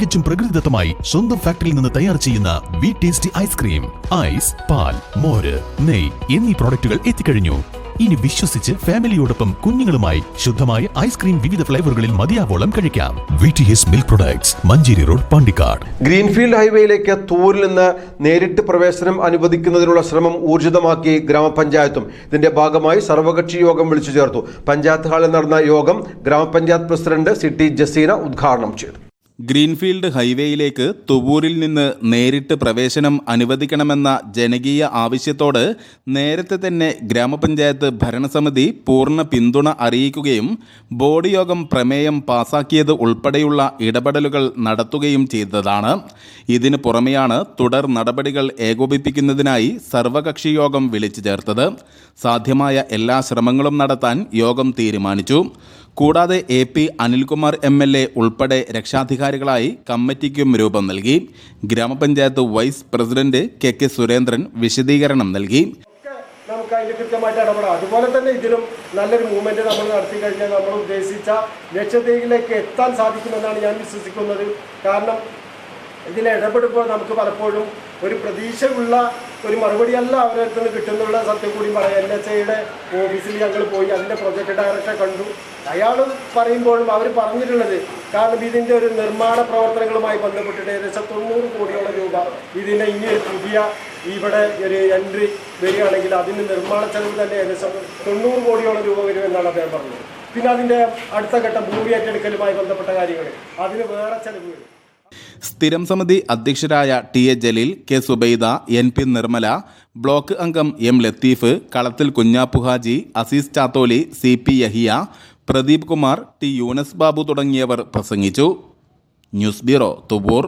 തികച്ചും പ്രകൃതിദത്തമായി സ്വന്തം ഫാക്ടറിയിൽ നിന്ന് തയ്യാർ ചെയ്യുന്ന വി ടേസ്റ്റി ഐസ്ക്രീം ഐസ് പാൽ മോര് നെയ് എന്നീ പ്രോഡക്റ്റുകൾ എത്തിക്കഴിഞ്ഞു. ഇനി വിശ്വസിച്ച് ഫാമിലിയോടൊപ്പം കുഞ്ഞുങ്ങളുമായി ശുദ്ധമായ ഐസ്ക്രീം വിവിധ ഫ്ലേവറുകളിൽ മതിയാവോളം കഴിക്കാം. V T S milk products Manjeri road Pandikkad. Greenfield ഹൈവേയിലേക്ക് തൂരിൽ നിന്ന് നേരിട്ട് പ്രവേശനം അനുവദിക്കുന്നതിനുള്ള ശ്രമം ഊർജിതമാക്കി ഗ്രാമപഞ്ചായത്തും ഇതിന്റെ ഭാഗമായി സർവകക്ഷി യോഗം വിളിച്ചു ചേർത്തു. പഞ്ചായത്ത് ഹാളിൽ നടന്ന യോഗം ഗ്രാമപഞ്ചായത്ത് പ്രസിഡന്റ് സിറ്റി ജസീന ഉദ്ഘാടനം ചെയ്തു. ഗ്രീൻഫീൽഡ് ഹൈവേയിലേക്ക് തുവൂരിൽ നിന്ന് നേരിട്ട് പ്രവേശനം അനുവദിക്കണമെന്ന ജനകീയ ആവശ്യത്തോട് നേരത്തെ തന്നെ ഗ്രാമപഞ്ചായത്ത് ഭരണസമിതി പൂർണ പിന്തുണ അറിയിക്കുകയും ബോർഡ് യോഗം പ്രമേയം പാസാക്കിയത് ഉൾപ്പെടെയുള്ള ഇടപെടലുകൾ നടത്തുകയും ചെയ്തതാണ്. ഇതിനു പുറമെയാണ് തുടർ നടപടികൾ ഏകോപിപ്പിക്കുന്നതിനായി സർവകക്ഷി യോഗം വിളിച്ചു ചേർത്തത്. സാധ്യമായ എല്ലാ ശ്രമങ്ങളും നടത്താൻ യോഗം തീരുമാനിച്ചു. കൂടാതെ A P Anilkumar M L A ഉൾപ്പെടെ രക്ഷാധികാരികളായി കമ്മിറ്റിക്കും രൂപം നൽകി. ഗ്രാമപഞ്ചായത്ത് vice president K K Surendran വിശദീകരണം നൽകി. നമുക്ക് അതിൽ കൃത്യമായിട്ട് ഇടപെടാം. അതുപോലെ തന്നെ ഇതിലും നല്ലൊരു മൂവ്മെന്റ് നമ്മൾ നടത്തി കഴിഞ്ഞാൽ നമ്മൾ ഉദ്ദേശിച്ച ലക്ഷ്യത്തിലേക്ക് എത്താൻ സാധിക്കുമെന്നാണ് ഞാൻ വിശ്വസിക്കുന്നത്. കാരണം ഇതിൽ ഇടപെടുമ്പോൾ നമുക്ക് പലപ്പോഴും ഒരു പ്രതീക്ഷയുള്ള ഒരു മറുപടിയല്ല അവരടുത്ത് നിന്ന് കിട്ടുന്നുള്ള സത്യം കൂടി പറയാം. എൻ എച്ച് ഐയുടെ ഓഫീസിൽ ഞങ്ങൾ പോയി അതിന്റെ പ്രൊജക്ട് ഡയറക്ടറെ കണ്ടു. അയാൾ പറയുമ്പോഴും അവർ പറഞ്ഞിട്ടുള്ളത് കാരണം ഇതിന്റെ ഒരു നിർമ്മാണ പ്രവർത്തനങ്ങളുമായി ബന്ധപ്പെട്ടിട്ട് ഏകദേശം തൊണ്ണൂറ് കോടിയോളം രൂപ ഇതിന്റെ ഇനി ഒരു പുതിയ ഇവിടെ ഒരു എൻട്രി വരികയാണെങ്കിൽ അതിന്റെ നിർമ്മാണ ചെലവ് തന്നെ ഏകദേശം തൊണ്ണൂറ് കോടിയോളം രൂപ വരുമെന്നാണ് അദ്ദേഹം പറഞ്ഞത്. പിന്നെ അതിന്റെ അടുത്ത ഘട്ടം ഭൂമി ഏറ്റെടുക്കലുമായി ബന്ധപ്പെട്ട കാര്യങ്ങൾ. അതിന് വേറെ ചെലവ് വരും. സ്ഥിരം സമിതി അധ്യക്ഷരായ T A Jaleel K Zubaida N P Nirmala block അംഗം M Latheef Kalathil Kunhappuhaji Azeez Chatholi C P Yahiya Pradeep Kumar T Yoonus Babu തുടങ്ങിയവർ പ്രസംഗിച്ചു. News bureau Thuvur.